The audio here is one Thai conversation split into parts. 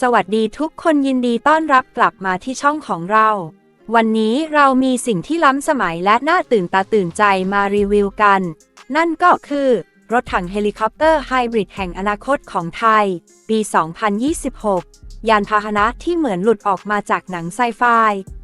สวัสดีทุกคนยินดีต้อนรับกลับมาที่ช่องของเรา วันนี้เรามีสิ่งที่ล้ำสมัยและน่าตื่นตาตื่นใจมารีวิวกัน นั่นก็คือ รถถังเฮลิคอปเตอร์ไฮบริดแห่งอนาคตของไทย ปี 2026 ยานพาหนะที่เหมือนหลุดออกมาจากหนังไซไฟ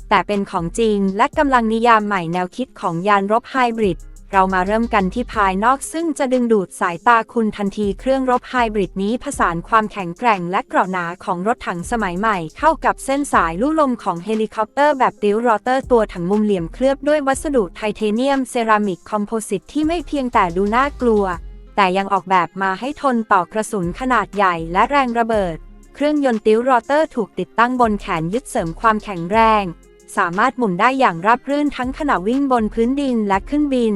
แต่เป็นของจริงและกำลังนิยามใหม่แนวคิดของยานรบไฮบริด เรามาเริ่มกันที่ภายนอกซึ่งจะดึงดูดสายตาคุณทันทีเครื่องรบไฮบริดนี้ผสานความแข็งแกร่งและเกราะหนาของรถถังสมัยใหม่ เข้ากับเส้นสายลู่ลมของเฮลิคอปเตอร์แบบติวรอเตอร์ตัวถังมุมเหลี่ยมเคลือบด้วยวัสดุไทเทเนียมเซรามิกคอมโพสิตที่ไม่เพียงแต่ดูน่ากลัว แต่ยังออกแบบมาให้ทนต่อกระสุนขนาดใหญ่และแรงระเบิด เครื่องยนต์ติวรอเตอร์ถูกติดตั้งบนแขนยึดเสริมความแข็งแรง สามารถหมุนได้อย่างราบรื่นทั้งขณะวิ่งบนพื้นดินและขึ้นบิน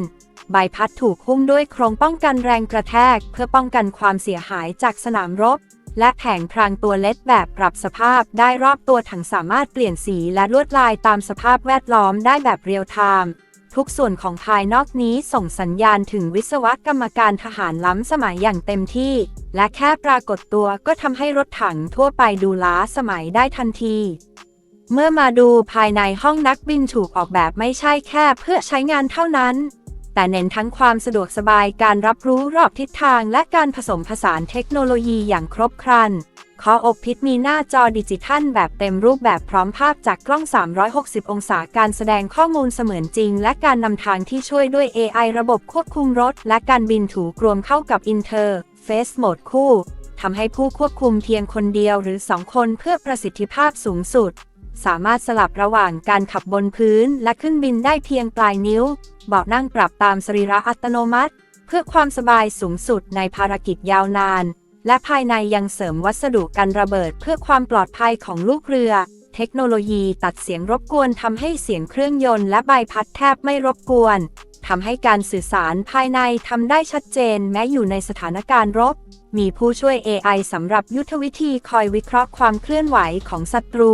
ใบพัดถูกหุ้มด้วยโครงป้องกันแรงกระแทก เพื่อป้องกันความเสียหายจากสนามรบ และแผงพรางตัวเล็ดแบบปรับสภาพได้รอบตัวถังสามารถเปลี่ยนสีและลวดลายตามสภาพแวดล้อมได้แบบเรียลไทม์ทุกส่วนของภายนอกนี้ส่งสัญญาณถึงวิศวกรรมการทหารล้ำสมัยอย่างเต็มที่ และแค่ปรากฏตัวก็ทำให้รถถังทั่วไปดูล้าสมัยได้ทันที เมื่อมาดูภายในห้องนักบินถูกออกแบบไม่ใช่แค่เพื่อใช้งานเท่านั้น แต่เน้นทั้งความสะดวกสบายการรับรู้รอบทิศทางและการผสมผสานเทคโนโลยีอย่างครบครันคออกพิษมีหน้าจอดิจิทัลแบบเต็มรูปแบบพร้อมภาพจากกล้อง 360 องศาการแสดงข้อมูลเสมือนจริง และการนำทางที่ช่วยด้วย AI ระบบควบคุมรถ และการบินถูกรวมเข้ากับ Interface Mode คู่ทำให้ผู้ควบคุมเพียงคนเดียวหรือ 2 คนเพื่อประสิทธิภาพสูงสุด สามารถสลับระหว่างการขับบนพื้นและขึ้นบินได้เพียงปลายนิ้ว เบาะนั่งปรับตามสรีระอัตโนมัติ เพื่อความสบายสูงสุดในภารกิจยาวนาน และภายในยังเสริมวัสดุกันระเบิดเพื่อความปลอดภัยของลูกเรือ เทคโนโลยีตัดเสียงรบกวนทำให้เสียงเครื่องยนต์และใบพัดแทบไม่รบกวนทำให้การสื่อสารภายในทำได้ชัดเจนแม้อยู่ในสถานการณ์รบ มีผู้ช่วย AI สำหรับยุทธวิธีคอยวิเคราะห์ความเคลื่อนไหวของศัตรู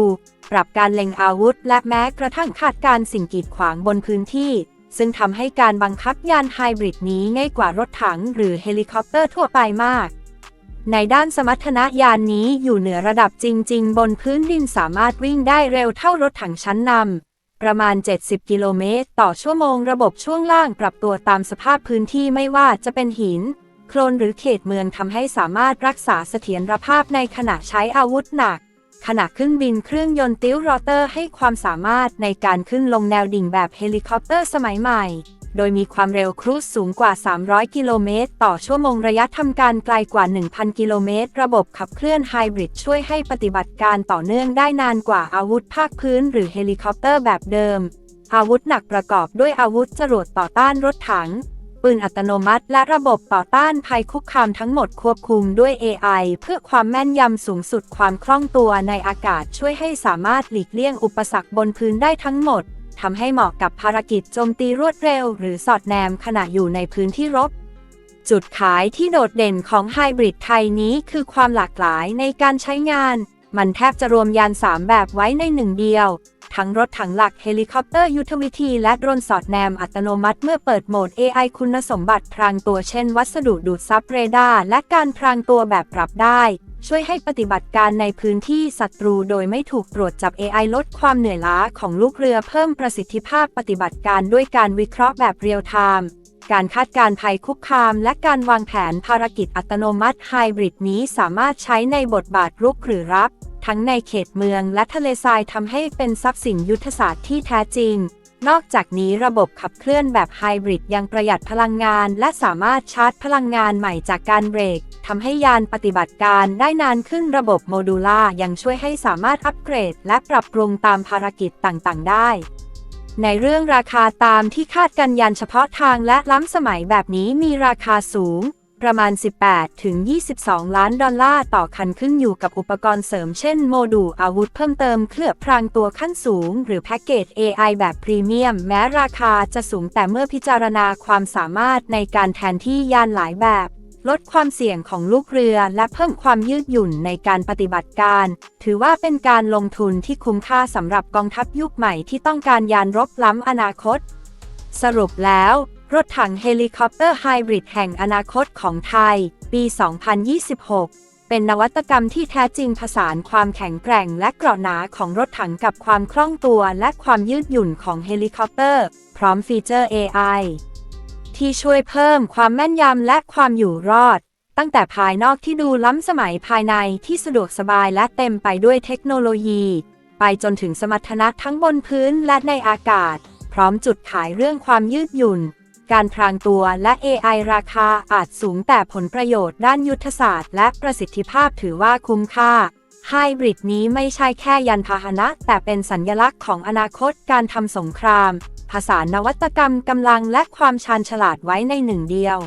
ปรับการเล็งอาวุธ และแม้กระทั่งคาดการสิ่งกีดขวางบนพื้นที่ ซึ่งทำให้การบังคับยานไฮบริดนี้ง่ายกว่ารถถังหรือเฮลิคอปเตอร์ทั่วไปมาก ในด้านสมรรถนะยานนี้อยู่เหนือระดับจริง ๆ บนพื้นดินสามารถวิ่งได้เร็วเท่ารถถังชั้นนำประมาณ 70 กิโลเมตร ต่อชั่วโมงระบบช่วงล่างปรับตัวตามสภาพพื้นที่ไม่ว่าจะเป็นหิน โคลนหรือเขตเมืองทำให้สามารถรักษาเสถียรภาพในขณะใช้อาวุธหนัก ขณะขึ้นบินเครื่องยนต์ติวรอเตอร์ให้ความสามารถในการขึ้นลงแนวดิ่งแบบเฮลิคอปเตอร์สมัยใหม่ โดยมีความเร็วครูซสูงกว่า 300 กิโลเมตร ต่อชั่วโมงระยะทำการไกลกว่า 1,000 กิโลเมตร ระบบขับเคลื่อนไฮบริดช่วยให้ปฏิบัติการต่อเนื่องได้นานกว่าอาวุธภาคพื้นหรือเฮลิคอปเตอร์แบบเดิม อาวุธหนักประกอบด้วยอาวุธจรวดต่อต้านรถถัง ปืนอัตโนมัติ และระบบต่อต้านภัยคุกคามทั้งหมดควบคุมด้วย AI เพื่อความแม่นยำสูงสุดความคล่องตัวในอากาศช่วยให้สามารถหลีกเลี่ยงอุปสรรคบนพื้นได้ทั้งหมดทำให้เหมาะกับภารกิจโจมตีรวดเร็ว หรือสอดแนมขณะอยู่ในพื้นที่รบ จุดขายที่โดดเด่นของไฮบริดไทยนี้คือความหลากหลายในการใช้งาน มันแทบจะรวมยาน 3 แบบไว้ในหนึ่งเดียว ทั้งรถถังหลักเฮลิคอปเตอร์ยุทธวิธีและโดรนสอดแนมอัตโนมัติเมื่อเปิดโหมด AI คุณสมบัติพรางตัวเช่น วัสดุดูดซับเรดาร์และการพรางตัวแบบปรับได้ ช่วยให้ปฏิบัติการในพื้นที่ศัตรูโดยไม่ถูกตรวจจับ AI ลดความเหนื่อยล้าของลูกเรือเพิ่มประสิทธิภาพปฏิบัติการด้วยการวิเคราะห์แบบเรียลไทม์ การคาดการภัยคุกคามและการวางแผนภารกิจอัตโนมัติไฮบริดนี้สามารถใช้ในบทบาทรุกหรือรับ ทั้งในเขตเมืองและทะเลทรายทำให้เป็นทรัพย์สินยุทธศาสตร์ที่แท้จริง นอกจากนี้ระบบขับเคลื่อนแบบไฮบริดยังประหยัดพลังงาน และสามารถชาร์จพลังงานใหม่จากการเบรกทำให้ยานปฏิบัติการได้นานขึ้นระบบโมดูล่ายังช่วยให้สามารถอัปเกรด และปรับปรุงตามภารกิจต่างๆ ได้ ในเรื่องราคาตามที่คาดกันยานเฉพาะทางและล้ำสมัยแบบนี้มีราคาสูง ประมาณ 18 ถึง 22 ล้านดอลลาร์ต่อคันขึ้นอยู่กับอุปกรณ์เสริมเช่นโมดูลอาวุธเพิ่มเติมเคลือบพรางตัวขั้นสูง หรือแพ็กเกจ AI แบบพรีเมียม แม้ราคาจะสูงแต่เมื่อพิจารณาความสามารถในการแทนที่ยานหลายแบบ ลดความเสี่ยงของลูกเรือและเพิ่มความยืดหยุ่นในการปฏิบัติการ ถือว่าเป็นการลงทุนที่คุ้มค่าสำหรับกองทัพยุคใหม่ที่ต้องการยานรบล้ำอนาคต สรุปแล้ว รถถังเฮลิคอปเตอร์ไฮบริดแห่งอนาคตของไทย ปี 2026เเป็นนวัตกรรมที่แท้จริงผสานความแข็งแกร่งและเกราะหนาของรถถังกับความคล่องตัวและความยืดหยุ่นของเฮลิคอปเตอร์ พร้อมฟีเจอร์ AI ที่ช่วยเพิ่มความแม่นยำและความอยู่รอด ตั้งแต่ภายนอกที่ดูล้ำสมัยภายในที่สะดวกสบายและเต็มไปด้วยเทคโนโลยี ไปจนถึงสมรรถนะทั้งบนพื้นและในอากาศ พร้อมจุดขายเรื่องความยืดหยุ่น การพรางตัวและ AI ราคาอาจสูงแต่ผลประโยชน์ด้านยุทธศาสตร์ และประสิทธิภาพถือว่าคุ้มค่าไฮบริดนี้ไม่ใช่แค่ยันพาหนะ แต่เป็นสัญญลักษณ์ของอนาคตการทำสงคราม ผสานนวัตกรรมกำลังและความชาญฉลาดไว้ในหนึ่งเดียว